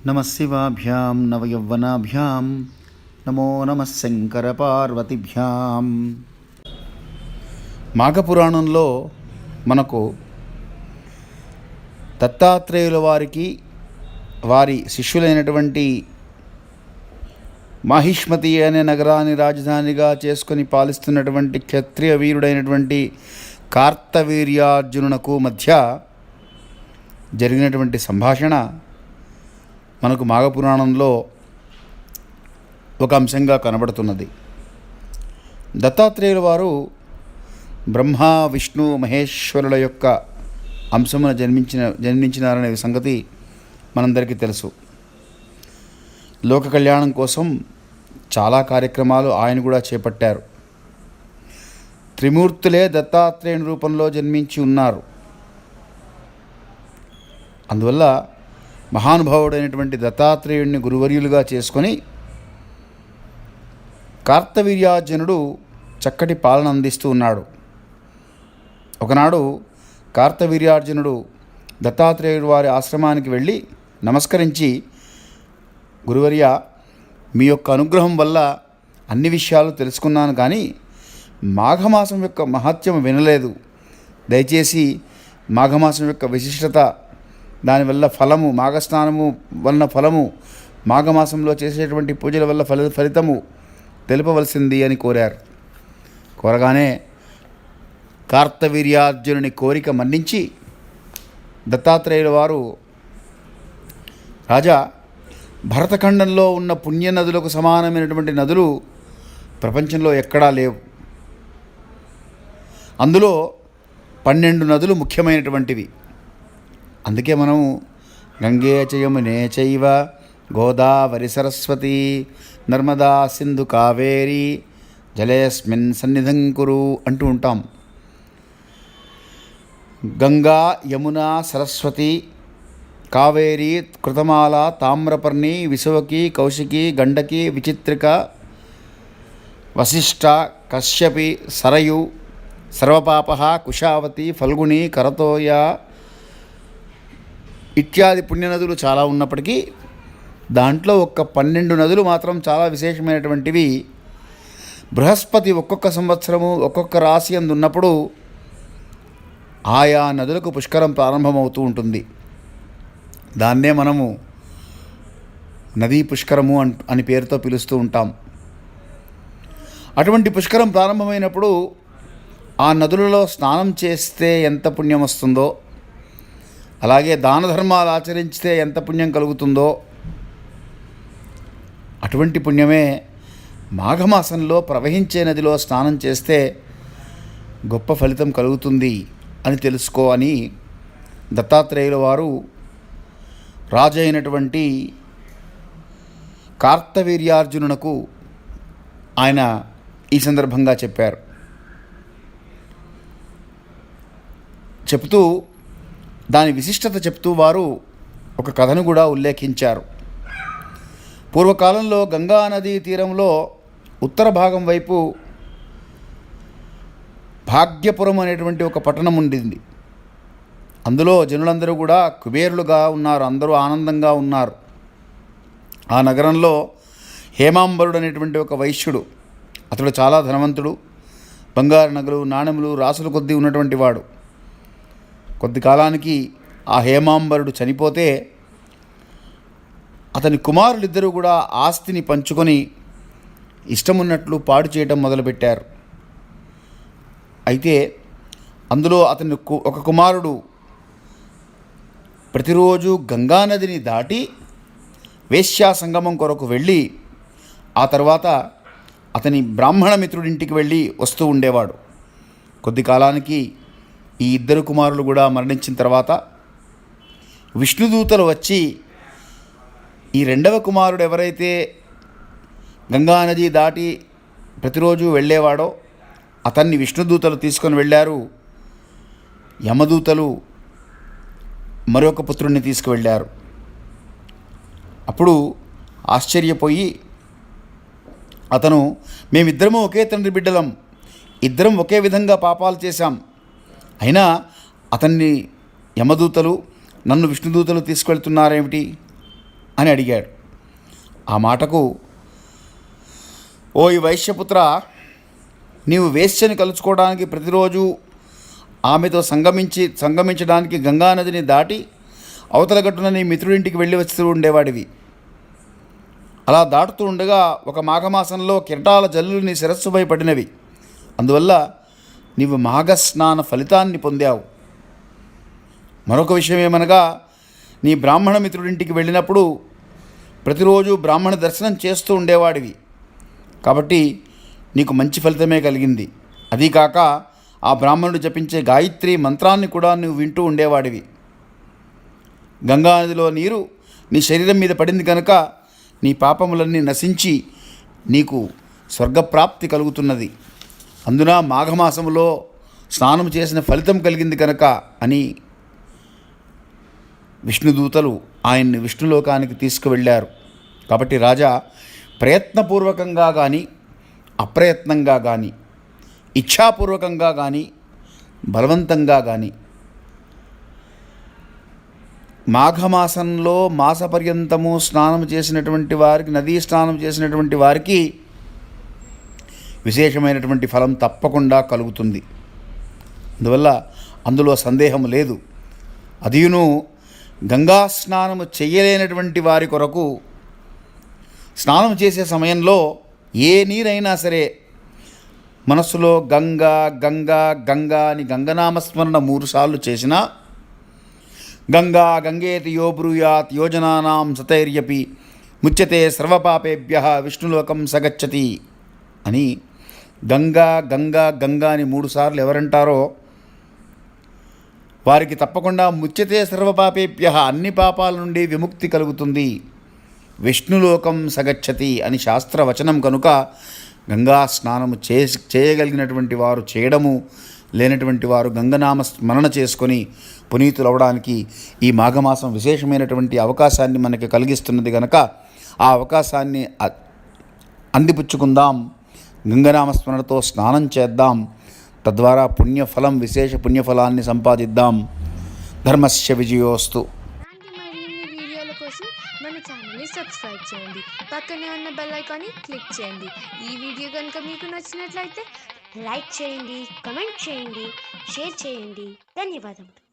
నమశివాభ్యాం నవయౌవనాభ్యాం నమో నమ శంకరపార్వతిభ్యాం మాఘపురాణంలో మనకు దత్తాత్రేయుల వారికి వారి శిష్యులైనటువంటి మాహిష్మతి అనే నగరాన్ని రాజధానిగా చేసుకొని పాలిస్తున్నటువంటి క్షత్రియ వీరుడైనటువంటి కార్తవీర్యార్జునునకు మధ్య జరిగినటువంటి సంభాషణ మనకు మాఘపురాణంలో ఒక అంశంగా కనబడుతున్నది. దత్తాత్రేయుల వారు బ్రహ్మ విష్ణు మహేశ్వరుల యొక్క అంశమున జన్మించిన జన్మించినారనే సంగతి మనందరికీ తెలుసు. లోక కళ్యాణం కోసం చాలా కార్యక్రమాలు ఆయన కూడా చేపట్టారు. త్రిమూర్తులే దత్తాత్రేయుని రూపంలో జన్మించి ఉన్నారు. అందువల్ల మహానుభావుడైనటువంటి దత్తాత్రేయుడిని గురువర్యులుగా చేసుకొని కార్తవీర్యార్జునుడు చక్కటి పాలన అందిస్తూ ఉన్నాడు. ఒకనాడు కార్తవీర్యార్జునుడు దత్తాత్రేయుడు వారి ఆశ్రమానికి వెళ్ళి నమస్కరించి గురువర్య మీ యొక్క అనుగ్రహం వల్ల అన్ని విషయాలు తెలుసుకున్నాను కానీ మాఘమాసం యొక్క మహత్యం వినలేదు. దయచేసి మాఘమాసం యొక్క విశిష్టత దానివల్ల ఫలము మాఘస్నానము వలన ఫలము మాఘమాసంలో చేసేటువంటి పూజల వల్ల ఫలి ఫలితము తెలుపవలసింది అని కోరారు. కోరగానే కార్తవీర్యార్జునుని కోరిక మన్నించి దత్తాత్రేయుల వారు రాజా భరతఖండంలో ఉన్న పుణ్య నదులకు సమానమైనటువంటి నదులు ప్రపంచంలో ఎక్కడా లేవు. అందులో పన్నెండు నదులు ముఖ్యమైనటువంటివి. అందుకే మనం గంగే చయమునే చైవ గోదావరి సరస్వతి నర్మదా సింధు కావేరి జలేస్మిన్ సన్నిధం కురు అంటూ ఉంటాం. గంగా యమున సరస్వతి కావేరి కృతమాల తామ్రపర్ణి విశువకి కౌశికి గండకి విచిత్రిక వశిష్ట కశ్యపి సరయు సర్వపాప కుశావతి ఫల్గుణి కరతోయ ఇత్యాది పుణ్యనదులు చాలా ఉన్నప్పటికీ దాంట్లో ఒక్క పన్నెండు నదులు మాత్రం చాలా విశేషమైనటువంటివి. బృహస్పతి ఒక్కొక్క సంవత్సరము ఒక్కొక్క రాశి అందున్నప్పుడు ఆయా నదులకు పుష్కరం ప్రారంభమవుతూ ఉంటుంది. దాన్నే మనము నదీ పుష్కరము అన్ అని పేరుతో పిలుస్తూ ఉంటాం. అటువంటి పుష్కరం ప్రారంభమైనప్పుడు ఆ నదులలో స్నానం చేస్తే ఎంత పుణ్యం వస్తుందో అలాగే దాన ధర్మాలు ఆచరించితే ఎంత పుణ్యం కలుగుతుందో అటువంటి పుణ్యమే మాఘమాసంలో ప్రవహించే నదిలో స్నానం చేస్తే గొప్ప ఫలితం కలుగుతుంది అని తెలుసుకో అని దత్తాత్రేయుల వారు రాజు అయినటువంటి కార్తవీర్యార్జునునకు ఆయన ఈ సందర్భంగా చెప్పారు. చెప్తూ దాని విశిష్టత చెప్తూ వారు ఒక కథను కూడా ఉల్లేఖించారు. పూర్వకాలంలో గంగా నదీ తీరంలో ఉత్తర భాగం వైపు భాగ్యపురం అనేటువంటి ఒక పట్టణం ఉండింది. అందులో జనులందరూ కూడా కుబేరులుగా ఉన్నారు అందరూ ఆనందంగా ఉన్నారు. ఆ నగరంలో హేమాంబరుడు అనేటువంటి ఒక వైశ్యుడు అతడు చాలా ధనవంతుడు బంగారు నగలు నాణెములు రాసుల కొద్దీ ఉన్నటువంటి వాడు. కొద్ది కాలానికి ఆ హేమాంబరుడు చనిపోతే అతని కుమారులిద్దరూ కూడా ఆస్తిని పంచుకొని ఇష్టమున్నట్లు పాడు చేయడం మొదలుపెట్టారు. అయితే అందులో అతని కు- ఒక కుమారుడు ప్రతిరోజు గంగానదిని దాటి వేశ్యా సంగమం కొరకు వెళ్ళి ఆ తర్వాత అతని బ్రాహ్మణ మిత్రుడింటికి వెళ్ళి వస్తూ ఉండేవాడు. కొద్ది కాలానికి ఈ ఇద్దరు కుమారులు కూడా మరణించిన తర్వాత విష్ణుదూతలు వచ్చి ఈ రెండవ కుమారుడు ఎవరైతే గంగానది దాటి ప్రతిరోజు వెళ్ళేవాడో అతన్ని విష్ణుదూతలు తీసుకొని వెళ్ళారు. యమదూతలు మరొక పుత్రుడిని తీసుకువెళ్ళారు. అప్పుడు ఆశ్చర్యపోయి అతను మేమిద్దరము ఒకే తండ్రి బిడ్డలం. ఇద్దరం ఒకే విధంగా పాపాలు చేశాం. అయినా అతన్ని యమదూతలు నన్ను విష్ణుదూతలు తీసుకెళ్తున్నారేమిటి? అని అడిగాడు. ఆ మాటకు ఓ ఈ వైశ్యపుత్ర నీవు వేశ్యని కలుసుకోవడానికి ప్రతిరోజు ఆమెతో సంగమించి సంగమించడానికి గంగానదిని దాటి అవతలగట్టున నీ మిత్రుడింటికి వెళ్ళి వస్తూ ఉండేవాడివి. అలా దాటుతూ ఉండగా ఒక మాఘమాసంలో కిరటాల జల్లులు నీ శిరస్సుపై పడినవి. అందువల్ల నీవు మాఘస్నాన ఫలితాన్ని పొందావు. మరొక విషయం ఏమనగా నీ బ్రాహ్మణ మిత్రుడింటికి వెళ్ళినప్పుడు ప్రతిరోజు బ్రాహ్మణ దర్శనం చేస్తూ ఉండేవాడివి. కాబట్టి నీకు మంచి ఫలితమే కలిగింది. అదీ కాక ఆ బ్రాహ్మణుడు జపించే గాయత్రి మంత్రాన్ని కూడా నువ్వు వింటూ ఉండేవాడివి. గంగానదిలో నీరు నీ శరీరం మీద పడింది కనుక నీ పాపములన్నీ నశించి నీకు స్వర్గప్రాప్తి కలుగుతున్నది. అందున మాఘమాసంలో స్నానం చేసిన ఫలితం కలిగింది కనుక అని విష్ణుదూతలు ఆయన్ని విష్ణులోకానికి తీసుకువెళ్ళారు. కాబట్టి రాజా ప్రయత్నపూర్వకంగా కానీ అప్రయత్నంగా కానీ ఇచ్ఛాపూర్వకంగా కానీ బలవంతంగా కానీ మాఘమాసంలో మాసపర్యంతము స్నానం చేసినటువంటి వారికి నదీ స్నానం చేసినటువంటి వారికి విశేషమైనటువంటి ఫలం తప్పకుండా కలుగుతుంది. అందువల్ల అందులో సందేహం లేదు. అదియును గంగా స్నానము చేయలేనటువంటి వారి కొరకు స్నానం చేసే సమయంలో ఏ నీరైనా సరే మనస్సులో గంగా గంగా గంగా అని గంగనామస్మరణ మూడుసార్లు చేసినా గంగా గంగేతి యో బ్రూయాత్ యోజనానాం సతైర్యపి ముచ్యతే సర్వపాపేభ్య విష్ణులోకం సగచ్చతి అని గంగా గంగా గంగా అని మూడుసార్లు ఎవరంటారో వారికి తప్పకుండా ముచ్యతే సర్వపాపేభ్య అన్ని పాపాల నుండి విముక్తి కలుగుతుంది. విష్ణులోకం సగచ్చతి అని శాస్త్రవచనం కనుక గంగా స్నానము చే చేయగలిగినటువంటి వారు చేయడము లేనటువంటి వారు గంగనామ స్మరణ చేసుకొని పునీతులవడానికి ఈ మాఘమాసం విశేషమైనటువంటి అవకాశాన్ని మనకి కలిగిస్తున్నది కనుక ఆ అవకాశాన్ని అందిపుచ్చుకుందాం. గంగనామస్మరణతో స్నానం చేద్దాం. తద్వారా పుణ్యఫలం విశేష పుణ్యఫలాన్ని సంపాదిద్దాం. ధర్మస్య విజయోస్తు. వీడియోల కోసం మన ఛానల్ని సబ్స్క్రైబ్ చేయండి. పక్కనే ఉన్న బెల్ ఐకాన్ని క్లిక్ చేయండి. ఈ వీడియో కనుక మీకు నచ్చినట్లయితే లైక్ చేయండి కమెంట్ చేయండి షేర్ చేయండి. ధన్యవాదములు.